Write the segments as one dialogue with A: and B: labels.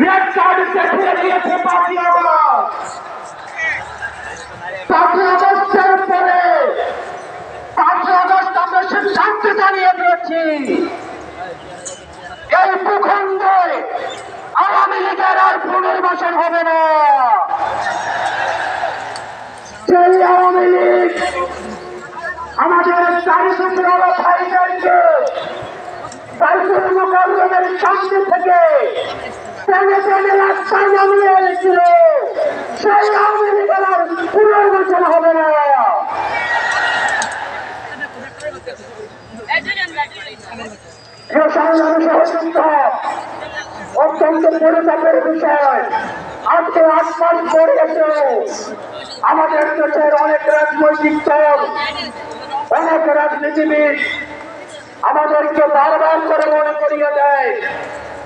A: Red কার্ডকে ফিরে দিয়েছে পাঁচই আগস্ট পাঁচই আগস্টের পরে পাঁচই আগস্ট আমরা সিদ্ধান্ত জানিয়ে দিয়েছি। এই ভূখণ্ডে আওয়ামী লীগের আর পুনর্বাসন হবে না। সেই আওয়ামী লীগ আমাদের চারিসুন্দর ভাইদেরকে বাইতুল মুকাররমের সামনে থেকে টেনে টেনে রাস্তায় নামিয়ে এনেছিল সেই আওয়ামী লীগের আর পুনর্বাসন হবে না। অত্যন্ত পরিতাপের বিষয়। আজকে আট মাস পরে এসে আমাদের দেশের অনেক রাজনৈতিক দল, অনেক রাজনীতিবিদ আমাদেরকে বারবার করে মনে করিয়ে দেয়।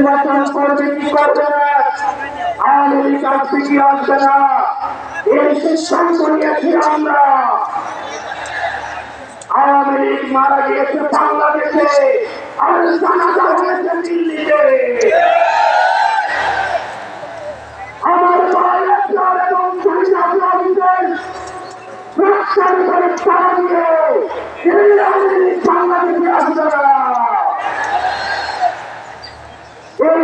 A: নির্বাচন করবে কি করবে? না আওয়ামী লীগ আসবে কি আসবে না। এই সিদ্ধান্ত নিয়েছি আমরা। আওয়ামী লীগ মারা গিয়েছে বাংলাদেশে। আর জানাজা হয়েছে দিল্লিতে আমার বাংলাদেশ এবং চাইনা আফগানিস্তান রাস্তার উপরে তারা দিয়ে এই আওয়ামী লীগ বাংলাদেশে আসবে না এই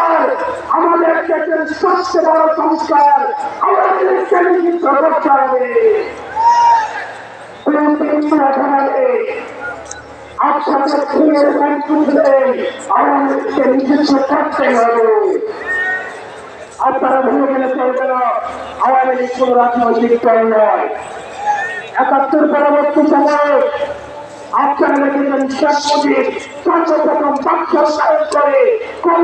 A: সংস্কার, আমাদের দেশের সবচেয়ে বড় সংস্কার লীগকে নিষিদ্ধ করতে হবে। আপনাদের খুনের মন্ত্রীদের লীগকে নিষিদ্ধ করতে হবে। আপনারা ভুলে গেলে চলবে না, আওয়ামী লীগ কোন রাজনৈতিক দল নয়। একাত্তর পরবর্তী সময়ে আপনারা দেখেছেন শেখ মুজিব সর্বপ্রথম বাক্য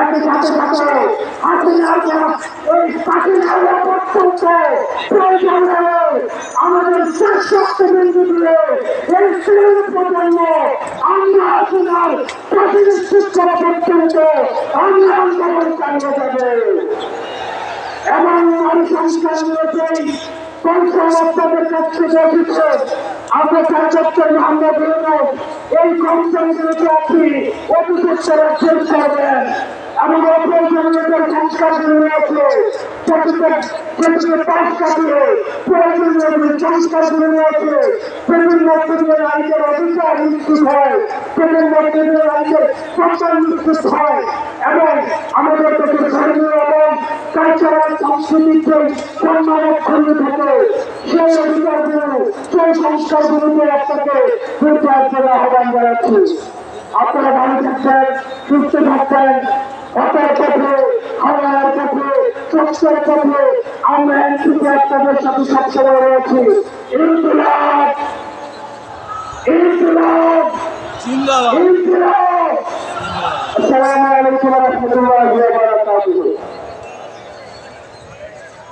A: একই সাথে সাথে হাসিনার এই হাসিনার পর্যন্ত প্রয়োজন হলে আমাদের শেষ শক্তিবিন্দু দিয়ে এই তৃণমূল প্রজন্ম, আমরা হাসিনার প্রতিনিধিত্ব করা পর্যন্ত আমরা আন্দোলন চালিয়ে যাবে। এবং নারী সংস্কার রয়েছে কনসাল আপনাদের কাছ থেকে এসেছে আমরা আপনি অভিযোগ এবং অপ্রয়োজনীয়তার সংস্কারগুলো রয়েছে সেটিকে পাশ কাটিয়ে প্রয়োজনীয় সংস্কারগুলো সেটির মধ্যে দিয়ে রাজ্যের অধিকার নিশ্চিত হয়। মধ্যে দিয়ে রাজ্যের সরকার নিশ্চিত হয়। এবং আমাদের দেশের ধর্মীয় এবং কালচারাল সাংস্কৃতিক যে সম্মান অক্ষুণ্ণ থাকে, সেই অধিকারগুলো, সেই সংস্কারগুলোকে আপনাকে প্রচার করে আহ্বান জানাচ্ছি। আপনারা ভালো সুস্থ অপর পথে হাওয়ার পথে স্বচ্ছের পথে আমরা এনসিপি আপনাদের সাথে সবসময় রয়েছি। ইনকিলাব! ইনকিলাব! ইনকিলাব! আসসালামু আলাইকুম ওয়া রাহমাতুল্লাহি। ওয়া বারাকাতুহু